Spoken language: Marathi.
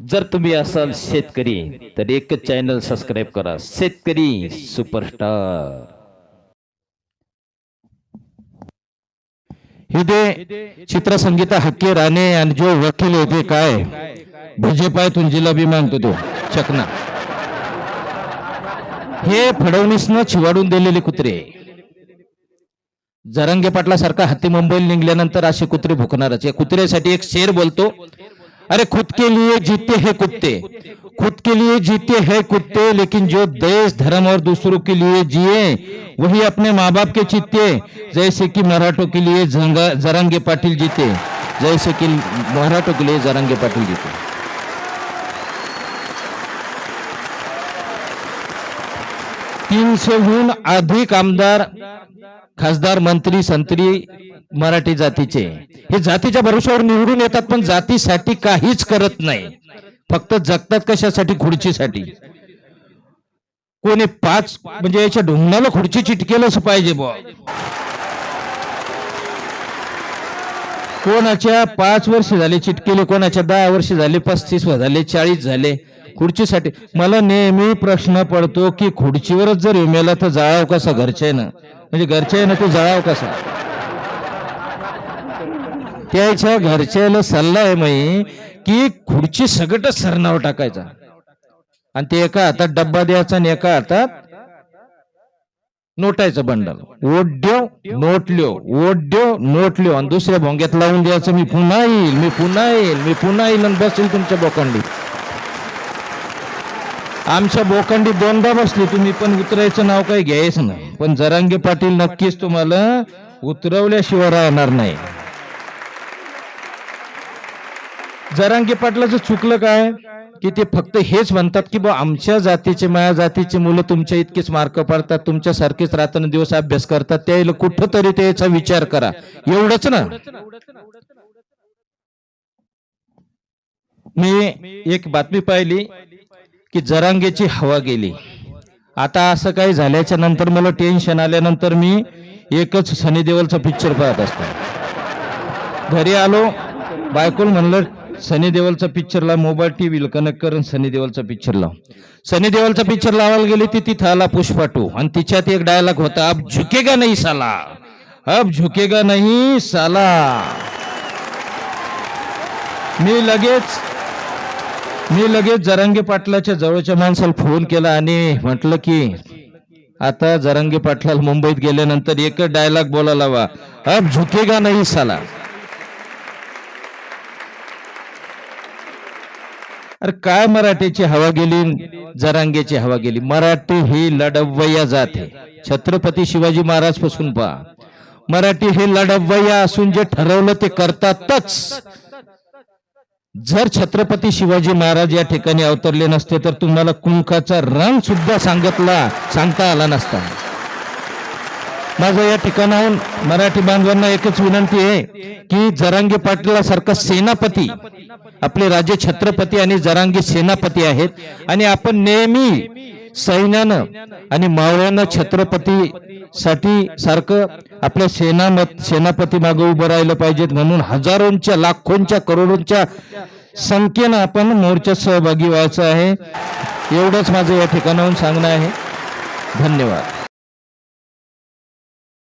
जर तुम्ही असाल शेतकरी तर एकच चॅनल सबस्क्राईब करा. शेतकरी सुपरस्टार हे चित्र चित्रसंगीता हक्के राणे आणि जो वकील होते काय? भुजे तुंजीला बी मानतो तो चकना. हे फडणवीसनं चिवाडून दिलेले कुत्रे. जरंगे पाटला सारखा हत्ती मुंबईला निघल्यानंतर असे कुत्रे भुकणारच. या कुत्र्यासाठी एक शेर बोलतो अरे खुद के लिए जीते हैं कुत्ते। खुद के लिए जीते हैं कुत्ते, लेकिन जो देश, धर्म और दूसरों के लिए जिए, वही अपने माँ बाप के चित्ते जैसे कि मराठों के लिए जरंगे पाटिल जीते। जैसे कि मराठों के लिए जरंगे पाटिल जीते। तीन तीनशेहून अधिक आमदार, खासदार, मंत्री, संत्री मराठी जातीचे. हे जातीच्या भरोश्यावर निवडून येतात पण जातीसाठी काहीच करत नाही. फक्त जगतात कशासाठी? खुर्चीसाठी. कोणी पाच म्हणजे याच्या ढोंगणाला खुर्ची चिटकेलच पाहिजे बुवा. कोणाच्या पाच वर्ष झाले चिटकेले कोणाच्या दहा वर्ष झाले पस्तीस झाले चाळीस झाले खुर्चीसाठी. मला नेहमी प्रश्न पडतो की खुर्चीवरच जर विमेला तर जाळाव कसा घरच्यानं? म्हणजे घरच्या ना तो जाळाव कसा? त्याच्या घरच्याला सल्ला आहे मी की खुर्ची सगटच सरनावर टाकायचा. आणि ते एका हातात डब्बा द्यायचा आणि एका हातात नोटायचं बंडल. ओढ्यो नोटल्यो ओढ्यो नोटल्यो. आणि दुसऱ्या भोंग्यात लावून द्यायचं मी पुन्हा येईल मी पुन्हा येईल मी पुन्हा येईल आणि बसेल तुमच्या बोकांडी. आमच्या बोकांडी दोनदा बसली तुम्ही पण उतरायचं नाव काही घ्यायचं नाही. पण जरांगे पाटील नक्कीच तुम्हाला उतरवल्याशिवाय राहणार नाही. जरांगे पाटलाचं चुकलं काय? की ते फक्त हेच म्हणतात की बा आमच्या जातीचे माझ्या जातीचे मुलं तुमच्या इतकेच मार्क पडतात तुमच्या सारखेच दिवस अभ्यास करतात त्याला कुठंतरी त्याचा विचार करा. एवढंच ना? मी एक बातमी पाहिली की जरांगेची हवा गेली. आता असं काही झाल्याच्यानंतर मला टेन्शन आल्यानंतर मी एकच सनी देवलचा पिक्चर पाहत असतो. घरी आलो बायकोल म्हणलं सनी देवलचा पिक्चर लाव मोबाईल टीव्ही कनेक्ट करून सनी देवलचा पिक्चर लाव. सनी देवलचा पिक्चर लावायला गेली ती तिथं आला पुष्पा टू आणि तिच्यात एक डायलॉग होता अब झुकेगा नाही साला. अब झुकेगा नाही साला. मी लगेच मी लगेच जरांगे पाटलाच्या जवळच्या माणसाला फोन केला आणि म्हटलं की आता जरांगे पाटलाला मुंबईत गेल्यानंतर एकच डायलॉग बोलायला हवा अब झुकेगा नाही साला. अरे काय मराठीची हवा गेली? जरांगेची हवा गेली. मराठी ही लढवय्या जात. आहे छत्रपती शिवाजी महाराजपासून पहा. मराठी हे लढवय्या असून जे ठरवलं ते करतातच. जर छत्रपती शिवाजी महाराज या ठिकाणी अवतरले नसते तर तुम्हाला कुंकाचा रंग सुद्धा सांगितला सांगता आला नसता. माझं या ठिकाणाहून मराठी बांधवांना एकच विनंती आहे की जरांगे पाटलासारखा सेनापती आपले राजे छत्रपती आणि जरांगी सेनापती आहेत. आणि आपण नेहमी सैन्यानं आणि मावळ्यानं छत्रपती साठी सारखं आपल्या सेना सेनापती मागे उभं राहिलं पाहिजेत म्हणून हजारोंच्या लाखोंच्या करोडोंच्या संख्येनं आपण मोर्चात सहभागी व्हायचं आहे. एवढंच माझं या ठिकाणाहून सांगणं आहे. धन्यवाद.